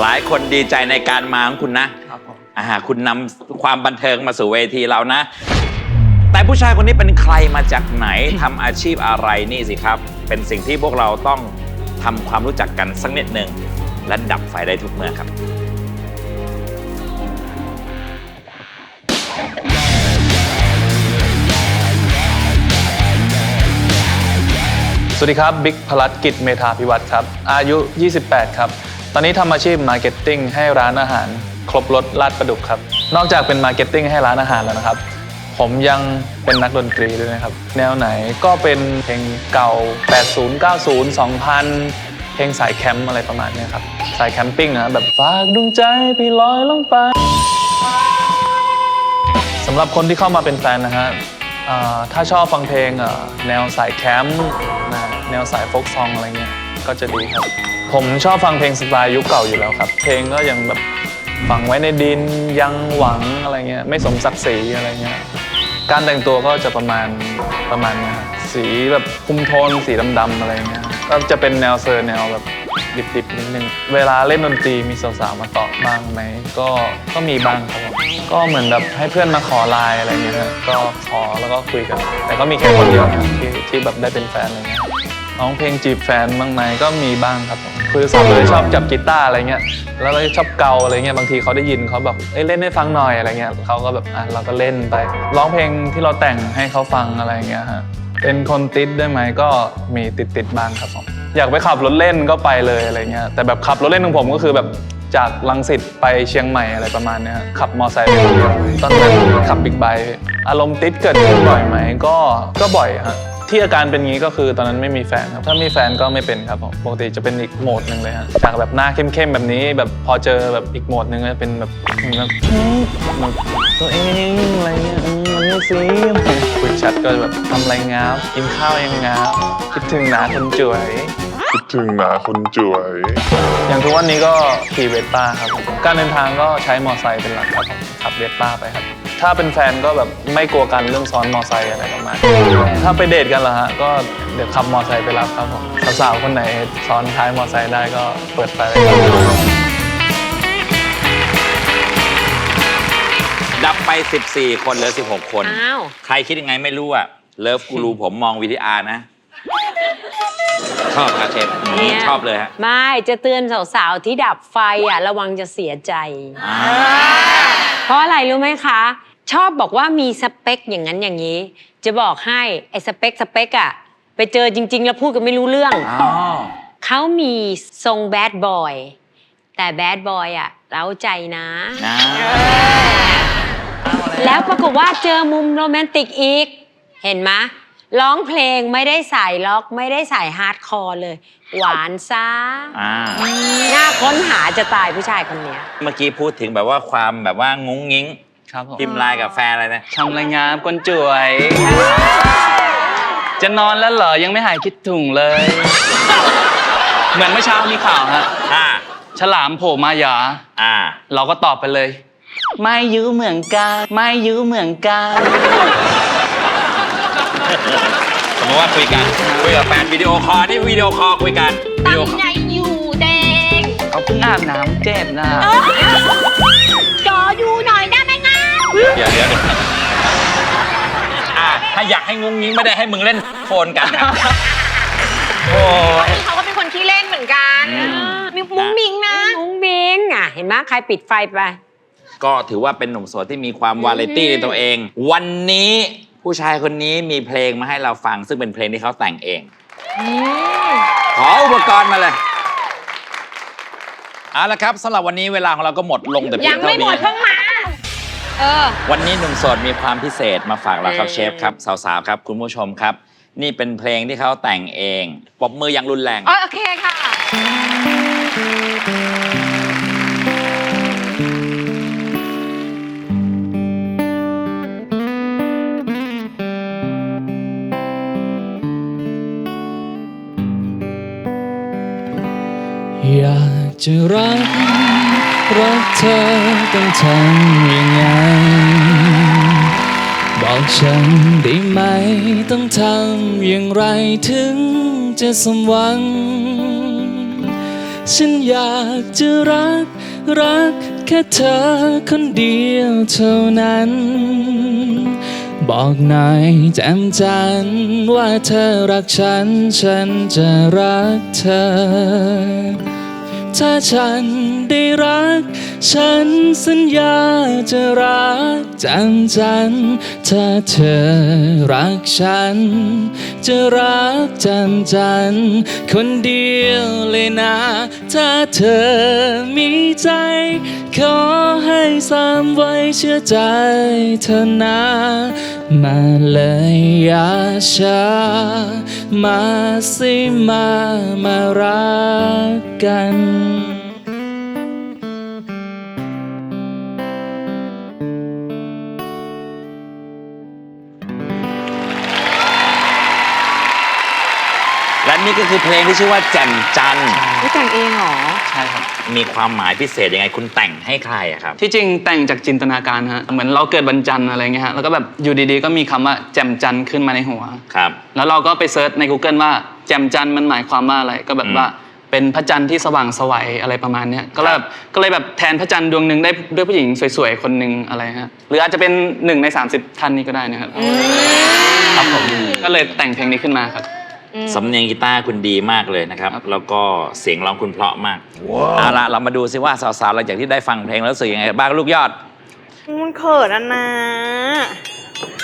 หลายคนดีใจในการมาของคุณนะครับผมอ่าคุณนำความบันเทิงมาสู่เวทีเรานะ แต่ผู้ชายคนนี้เป็นใครมาจากไหนทำอาชีพอะไรนี่สิครับ เป็นสิ่งที่พวกเราต้องทำความรู้จักกันสักนิดหนึ่งและดับไฟได้ทุกเมื่อครับ สวัสดีครับ บิ๊กพลัดกิจเมธาพิวัตรครับ อายุ 28 ครับ ตอนนี้ทำอาชีพมาร์เก็ตติ้งให้ร้านอาหาร ครบรถลาดประดุกครับ นอกจากเป็นมาร์เก็ตติ้งให้ร้านอาหารแล้วนะครับ ผมยังเป็นนักดนตรีด้วยนะครับ แนวไหนก็เป็นเพลงเก่า 80 90 2000 เพลงสายแคมป์อะไรประมาณนี้ครับ สายแคมปิ้งนะแบบฝากดวงใจพี่ลอยลงไปสำหรับคนที่เข้ามาเป็นแฟนนะฮะถ้าชอบฟังเพลงแนวสายแคมป์แนวสายโฟกซองอะไรเงี้ยก็จะดีครับ ผมชอบฟังเพลงสไตล์ยุคเก่าอยู่แล้วครับ เพลงก็ยังแบบฝังไว้ในดินยังหวังอะไรเงี้ยไม่สมศักดิ์ศรีอะไรเงี้ยการแต่งตัวก็จะประมาณประมาณนี้ครับสีแบบคุมโทนสีดำๆอะไรเงี้ยก็จะเป็นแนวเซอร์แนวแบบดิบๆนิดนึงเวลาเล่นดนตรีมีสาวๆมาตอบบ้างไหมก็ก็มีบ้างครับก็เหมือนแบบให้เพื่อนมาขอไลน์อะไรเงี้ยครับก็ขอแล้วก็คุยกัน แต่ก็มีแค่คนเดียวที่ที่แบบได้เป็นแฟนอะไรเงี้ยร้องเพลงจีบแฟนบ้างไหมก็มีบ้างครับผม คือสาวเลยชอบจับกีตาร์อะไรเงี้ยแล้วก็ชอบเกาอะไรเงี้ยบางทีเขาได้ยินเขาแบบเอ้ยเล่นให้ฟังหน่อยอะไรเงี้ยเขาก็แบบอะเราก็เล่นไปร้องเพลงที่เราแต่งให้เขาฟังอะไรเงี้ยฮะเป็นคนติดได้วยไหมก็มีติดติดๆบ้างครับผมอยากไปขับรถเล่นก็ไปเลยอะไรเงี้ยแต่แบบขับรถเล่นของผมก็คือแบบจากลังสิตไปเชียงใหม่อะไรประมาณเนี้ยฮะขับมอไซค์ไปคนเดียวตอนนั้นขับบิ๊กไบค์อารมณ์ติดเกิดขึ้นบ่อยไหมก็ก็บ่อยฮะ ที่อาการเป็นงี้ก็คือตอนนั้นไม่มีแฟนครับ ถ้ามีแฟนก็ไม่เป็นครับผมปกติจะเป็นอีกโหมดหนึ่งเลยฮะจากแบบหน้าเข้มๆแบบนี้ แบบพอเจอแบบอีกโหมดหนึ่งก็จะเป็นแบบแบบแบบตัวเองอะไรเงี้ยอืมมันไม่ซีคุยแชทก็แบบทำอะไรงามกินข้าวยังงามคิดถึงหนาคนจ่วยคิดถึงหนาคนจ่วย อย่างทุกวันนี้ก็ขี่เวสป้าครับผมการเดินทางก็ใช้มอไซค์เป็นหลักครับผมขับเวสป้าไปครับ ถ้าเป็นแฟนก็แบบไม่กลัวกันเรื่องซ้อนมอไซค์อะไรประมาณนี้ถ้าไปเดทกันเหรอฮะก็เดี๋ยวขับมอไซค์ไปรับครับผมสาวๆคนไหนซ้อนท้ายมอไซค์ได้ก็เปิดไฟไว้ก่อนดับไป 14 คนเหลือ 16 คน อ้าว ใครคิดยังไงไม่รู้อะเลิฟกูรูผมมองวีดีอาร์นะ ชอบครับเชฟอืมเนี่ย ชอบเลยฮะไม่จะเตือนสาวๆที่ดับไฟอะระวังจะเสียใจอ่าเพราะอะไรรู้ไหมคะ ชอบบอกว่ามีสเปคอย่างนั้นอย่างนี้ จะบอกให้ไอ้สเปคสเปคอะไปเจอจริง ๆ แล้วพูดกันไม่รู้เรื่องอ๋อเขามีทรงแบดบอย แต่แบดบอยอะเร้าใจนะ นะแล้วปรากฏว่าเจอมุมโรแมนติกอีก เห็นไหมร้องเพลงไม่ได้ใส่ล็อก ไม่ได้ใส่ฮาร์ดคอร์เลย หวานซะอ่าน่าค้นหาจะตายผู้ชายคนเนี้ย เมื่อกี้พูดถึงแบบว่าความแบบว่างุ้งงิ้ง ครับผมพิมพ์ไลน์กับแฟนอะไรนะทำรายงานคนจ่วย จะนอนแล้วเหรอ ยังไม่หายคิดถึงเลย เหมือนเมื่อเช้ามีข่าวฮะ อ่า ฉลามโผล่มาหยา อ่า เราก็ตอบไปเลย ไม่ยื้อเหมือนกันไม่ยื้อเหมือนกันสมมติว่าคุยกัน คุยกับแฟนวิดีโอคอลนี่วิดีโอคอลคุยกันวิดีโอคอลไงอยู่แดงเขาเพิ่งอาบน้ำเจ็บนะจ เดี๋ยวเดี๋ยวเดี๋ยวอ่าถ้าอยากให้งุ้งงิ้งไม่ได้ให้มึงเล่นโฟนกันนะโอ้ยเขาก็เป็นคนขี้เล่นเหมือนกันอืมมีมุ้งมิงนะมุ้งบิงอะ เห็นไหมใครปิดไฟไป ก็ถือว่าเป็นหนุ่มโสดที่มีความวาไรตี้ในตัวเอง วันนี้ผู้ชายคนนี้มีเพลงมาให้เราฟัง ซึ่งเป็นเพลงที่เขาแต่งเอง ขออุปกรณ์มาเลยเอาละครับสำหรับวันนี้เวลาของเราก็หมดลงแต่เพียัยงงไม่เท่าหมนี้ดเพิ่งมา เออ วันนี้หนุ่มโสดมีความพิเศษมาฝากเราครับเออเชฟครับสาวๆครับคุณผู้ชมครับ นี่เป็นเพลงที่เขาแต่งเองปรบมืออย่างรุนแรง อ๋อโอเคค่ะ อยากจะรัก รักเธอต้องทำยังไง บอกฉันได้ไหมต้องทำอย่างไรถึงจะสมหวัง ฉันอยากจะรัก รักแค่เธอคนเดียวเท่านั้น บอกหน่อยแจ่มจันว่าเธอรักฉัน ฉันจะรักเธอ ถ้าฉันได้รัก ฉันสัญญาจะรักจังจันถ้าเธอรักฉัน จะรักจันจันคนเดียวเลยนะ ถ้าเธอมีใจ ขอให้สามไว้เชื่อใจเธอนะ มาเลยอย่าช้า มาสิมามารักกันและนี่ก็คือเพลงที่ชื่อว่าแจ่มจันทร์ไม่แต่งเองเหรอ ใช่ครับ มีความหมายพิเศษยังไงคุณแต่งให้ใครอะครับ ที่จริงแต่งจากจินตนาการฮะเหมือนเราเกิดวันจันทร์อะไรเงี้ยฮะแล้วก็แบบอยู่ดีๆก็มีคำว่าแจ่มจันทร์ขึ้นมาในหัว ครับ แล้วเราก็ไปเซิร์ชใน Google ว่าแจ่มจันทร์มันหมายความว่าอะไรก็แบบว่าเป็นพระจันทร์ที่สว่างไสวัยอะไรประมาณเนี้ยก็เลยแบบก็เลยแบบแทนพระจันทร์ดวงหนึ่งได้ด้วยผู้หญิงสวยๆคนหนึ่งอะไรฮะหรืออาจจะเป็นหนึ่งใน 30 ท่านนี้ก็ได้นะครับครับผมก็เลยแต่งเพลงนี้ขึ้นมาครับ สำเนียงกีตาร์คุณดีมากเลยนะครับ แล้วก็เสียงร้องคุณเพราะมากเอาละเรามาดูซิว่าสาวๆหลังจากที่ได้ฟังเพลงแล้วรู้สึกยังไงบ้างลูกยอด มันเขินนะนะ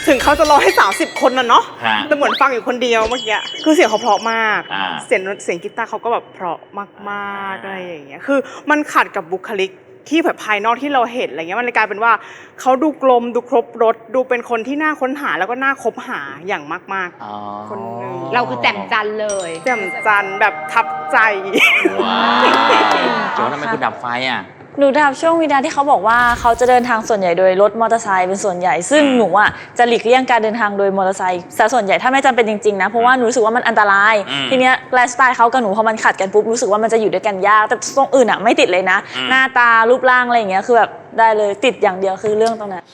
ถึงเขาจะร้องให้ 30 คนนะเนาะฮะแต่เหมือนฟังอยู่คนเดียวเมื่อกี้คือเสียงเขาเพราะมาก อ่า เสียงเสียงกีตาร์เขาก็แบบเพราะมากๆอะไรอย่างเงี้ยคือมันขัดกับบุคลิก ที่แบบภายนอกที่เราเห็นอะไรเงี้ยมันเลยกลายเป็นว่าเขาดูกลมดูครบรถดูเป็นคนที่น่าค้นหาแล้วก็น่าคบหาอย่างมากๆคนหนึ่ง เราคือแจ่มจันเลยแจ่มจันทร์แบบทับใจ ว้าวโจทำไมคุณดับไฟอะ หนูดับช่วงวินาที่เขาบอกว่าเขาจะเดินทางส่วนใหญ่โดยรถมอเตอร์ไซค์เป็นส่วนใหญ่ซึ่งหนูอะจะหลีกเลี่ยงการเดินทางโดยมอเตอร์ไซค์ซะส่วนใหญ่ถ้าไม่จำเป็นจริงๆนะเพราะว่าหนูรู้สึกว่ามันอันตราย อืมทีเนี้ยไลฟ์สไตล์เขากับหนูพอมันขัดกันปุ๊บรู้สึกว่ามันจะอยู่ด้วยกันยาก แต่ตรงอื่นอะไม่ติดเลยนะ อืม หน้าตารูปร่างอะไรอย่างเงี้ยคือแบบได้เลยติดอย่างเดียวคือเรื่องตรงนั้น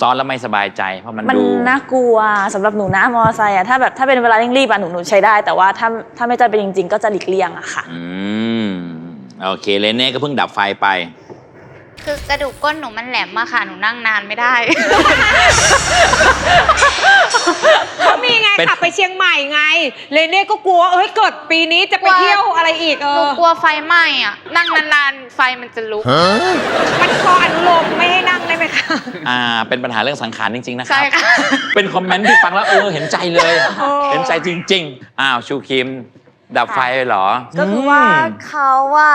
ซ้อนแล้วไม่สบายใจ เพราะมันมันดู น่ากลัวสำหรับหนูนะมอเตอร์ไซค์อะถ้าแบบถ้าเป็นเวลาเร่งรีบอะหนูหนูใช้ได้ แต่ว่าถ้าถ้าไม่จำเป็นจริง ๆ ก็จะหลีกเลี่ยงอะค่ะ อืม โอเคเลเน่ก็เพิ่งดับไฟไป คือกระดูกก้นหนูมันแหลมมาค่ะ หนูนั่งนานไม่ได้เขามีไงเป็น ขับไปเชียงใหม่ไง เลเน่ก็กลัวเอ้ยเกิดปีนี้จะไปเที่ยวอะไรอีกเอหนูอกลัวไฟไหม้อะนั่งนานๆ ไฟมันจะลุก มันขออนุโลมไม่ให้นั่งได้ไหมคะอ่า เป็นปัญหาเรื่องสังขารจริง ๆ นะครัใช่ค่ะ เป็นคอมเมนต์ที่ฟังแล้วเออเห็นใจเลย เห็นใจจริง ๆ อ้าว ชูคิม ดับไฟเลยเหรอ ก็คือว่าอืมเขาว่า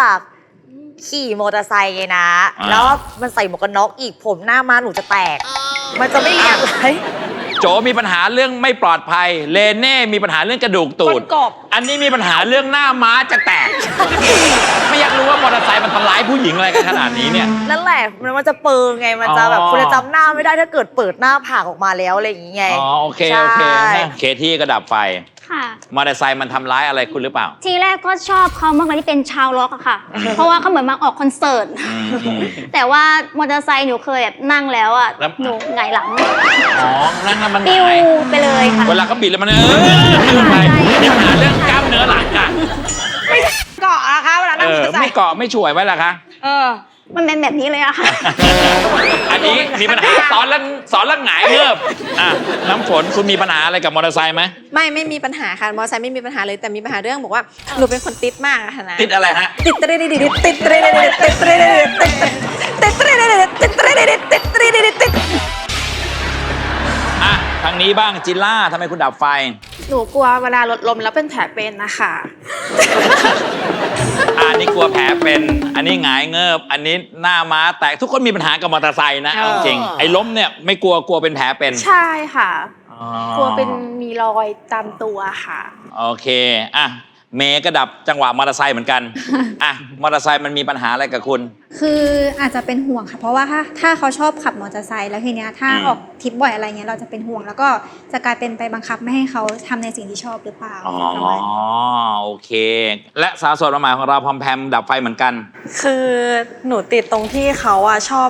ขี่มอเตอร์ไซค์ไงนะ อ่า แล้วมันใส่หมวกกันน็อกอีกผมหน้ามาหนูจะแตก มันจะไม่เรียบไร โจมีปัญหาเรื่องไม่ปลอดภัย เลเน่มีปัญหาเรื่องกระดูกตูด ก้นกบ อันนี้มีปัญหาเรื่องหน้าม้าจะแตก ไม่อยากรู้ว่ามอเตอร์ไซค์มันทำร้ายผู้หญิงอะไรกันขนาดนี้เนี่ย นั่นแหละมันมันจะเปิงไงมันจะแบบอ๋อ คุณจะจำหน้าไม่ได้ถ้าเกิดเปิดหน้าผากออกมาแล้วอะไรอย่างเงี้ยอ๋อ โอเค โอเคใช่ นะเคที่ก็ดับไฟ ค่ะ มอเตอร์ไซค์มันทำร้ายอะไรคุณหรือเปล่า ทีแรกก็ชอบเขามากเลยที่เป็นชาวล็อกอะค่ะ เพราะว่าเขาเหมือนมาออกคอนเสิร์ต อืมอืม แต่ว่ามอเตอร์ไซค์หนูเคยแบบนั่งแล้วอะแล้ว หนูหงายหลังอ๋อนั่งแล้วมันปิวหายไปเลยค่ะ เวลาเขาบิดแล้วมันเออไปมีปัญหาเรื่องกล้ามเนื้อหลังอะเกาะนะคะเวลาเอนั่งมออเตอร์ไซไม่ค์เกาะไม่ช่วยไว้ล่ะคะ เออ มันเป็นแบบนี้เลยอะค่ะ อันนี้มีปัญหาสอนแล้วสอนแล้วหงายเงิบอะน้ำฝนคุณมีปัญหาอะไรกับมอเตอร์ไซค์ไหมไม่ไม่มีปัญหาค่ะมอเตอร์ไซค์ไม่มีปัญหาเลยแต่มีปัญหาเรื่องบอกว่าหนูเป็นคนติดมากอะค่ะนะติดอะไรฮะติดเตรดิดติดเตรดิดติดเตรดิดติดเตรดิดติดเตรดิดติดเตรดิดติดอะทางนี้บ้างจิล่าทำไมคุณดับไฟ หนูกลัวเวลารถลมแล้วเป็นแผลเป็นนะคะ อะอันนี้กลัวแผลเป็น อันนี้หงายเงิบ อันนี้หน้าม้าแตกทุกคนมีปัญหากับมอเตอร์ไซค์นะเออเอาจริง ไอ้ล้มเนี่ยไม่กลัวกลัวเป็นแผลเป็นใช่ค่ะ อ๋อกลัวเป็นมีรอยตามตัวค่ะ โอเค อะ เมย์ก็ดับจังหวะมอเตอร์ไซค์เหมือนกันอะมอเตอร์ไซค์มันมีปัญหาอะไรกับคุณ คืออาจจะเป็นห่วงค่ะ เพราะว่าถ้าถ้าเขาชอบขับมอเตอร์ไซค์แล้วทีเนี้ยถ้าอืม ออกทริปบ่อยอะไรเงี้ยเราจะเป็นห่วงแล้วก็จะกลายเป็นไปบังคับไม่ให้เขาทำในสิ่งที่ชอบหรือเปล่าอ๋อประมาณนี้โอเค และสาวโสดประหมายของเราพอมแพมดับไฟเหมือนกัน คือหนูติดตรงที่เขาอะชอบ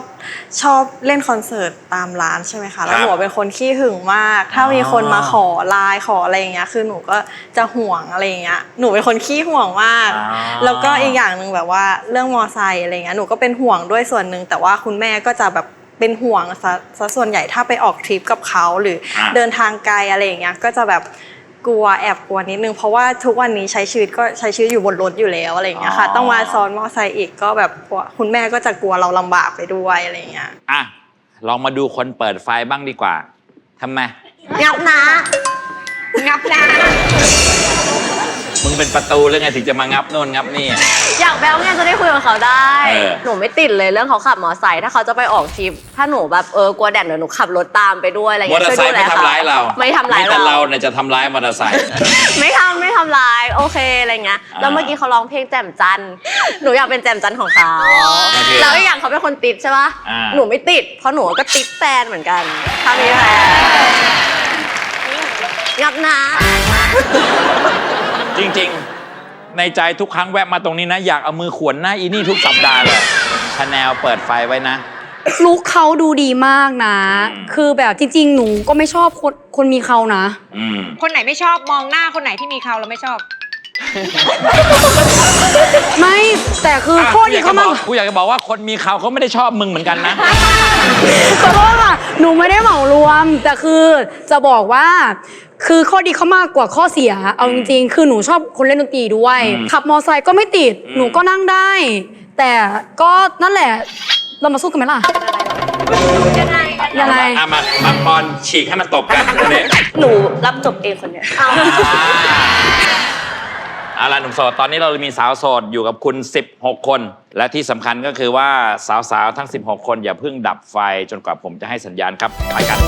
ชอบเล่นคอนเสิร์ตตามร้านใช่ไหมคะแล้วหนูเป็นคนขี้หึงมาก ถ้ามีคนมาขอไลน์ขออะไรอย่างเงี้ยคือหนูก็จะห่วงอะไรอย่างเงี้ยหนูนูเป็นคนขี้ห่วงมากอ่าแล้วก็อีกอย่างหนึ่งแบบว่าเรื่องมอไซค์อะไรเงี้ยหนูก็เป็นห่วงด้วยส่วนหนึ่งแต่ว่าคุณแม่ก็จะแบบเป็นห่วงซะซะส่วนใหญ่ถ้าไปออกทริปกับเขาหรืออะเดินทางไกลอะไรอย่างเงี้ยก็จะแบบกลัวแอบกลัวนิดนึงเพราะว่าทุกวันนี้ใช้ชีวิตก็ใช้ชีวิตอยู่บนรถอยู่แล้วอะไรอย่างเงี้ยค่ะ ต้องมาซ้อนมอไซค์อีกก็แบบกลัวคุณแม่ก็จะกลัวเราลำบากไปด้วยอะไรอย่างเงี้ยอะลองมาดูคนเปิดไฟบ้างดีกว่าทำไมงับนะงับนะมึง เป็นประตูหรือไงถึงจะมางับโน่นงับนี่ อยากแบลไงจะได้คุยกับเขาได้ เออ หนูไม่ติดเลยเรื่องเขาขับมอไซค์ถ้าเขาจะไปออกทริป ถ้าหนูแบบเออกลัวแดดเดี๋ยวหนูขับรถตามไปด้วยอะไรมอเงี้ยเตอร์ช่วยไซดูค์แลไม่เขาทำร้ายเราไม่ทำร้ายมีแต่เราเรา เนี่ยจะทำร้ายมอเตอร์ไซค์ ไม่ทำไม่ทำร้ายโอเคอะไรเงี้ยแล้วอ่าเมื่อกี้เขาร้องเพลงแจ่มจันทร์หนูอยากเป็นแจ่มจันทร์ของเขาโอเคแล้วอีกอย่างเขาเป็นคนติดใช่ปะอ่า หนูไม่ติด เพราะหนูก็ติดแฟนเหมือนกันถ้ามีแฟนงับนะ จริงๆ ในใจทุกครั้งแวะมาตรงนี้นะ อยากเอามือขวนหน้าอีนี่ทุกสัปดาห์เลยชาแนลเปิดไฟไว้นะ ลุคเขาดูดีมากนะอืมคือแบบจริง ๆ หนูก็ไม่ชอบคนคนมีเขานะ อืมคนไหนไม่ชอบมองหน้าคนไหนที่มีเขาเราไม่ชอบ ไม่แต่คือข้อดีเขามากกูอยากจะบอกว่าคนมีเขาเขาไม่ได้ชอบมึงเหมือนกันนะ ขอโทษค่ะหนูไม่ได้เหมารวม แต่คือจะบอกว่า คือข้อดีเขามากกว่าข้อเสีย เอาจริงๆ คือหนูชอบคนเล่นดนตรีด้วยอืมขับมอไซค์ก็ไม่ติดอืมหนูก็นั่งได้ แต่ก็นั่นแหละ เรามาสู้กันไหมล่ะ ยังไงยังไงอะมามาปอนฉีกให้มันตบกันเนี่ยหนูรับจบเองคนเนี้ยเอาล่ะหนุ่มโสดตอนนี้เรามีสาวโสดอยู่กับคุณ 16 คน และที่สำคัญก็คือว่าสาวๆทั้ง 16 คนอย่าเพิ่งดับไฟจนกว่าผมจะให้สัญญาณครับไปกัน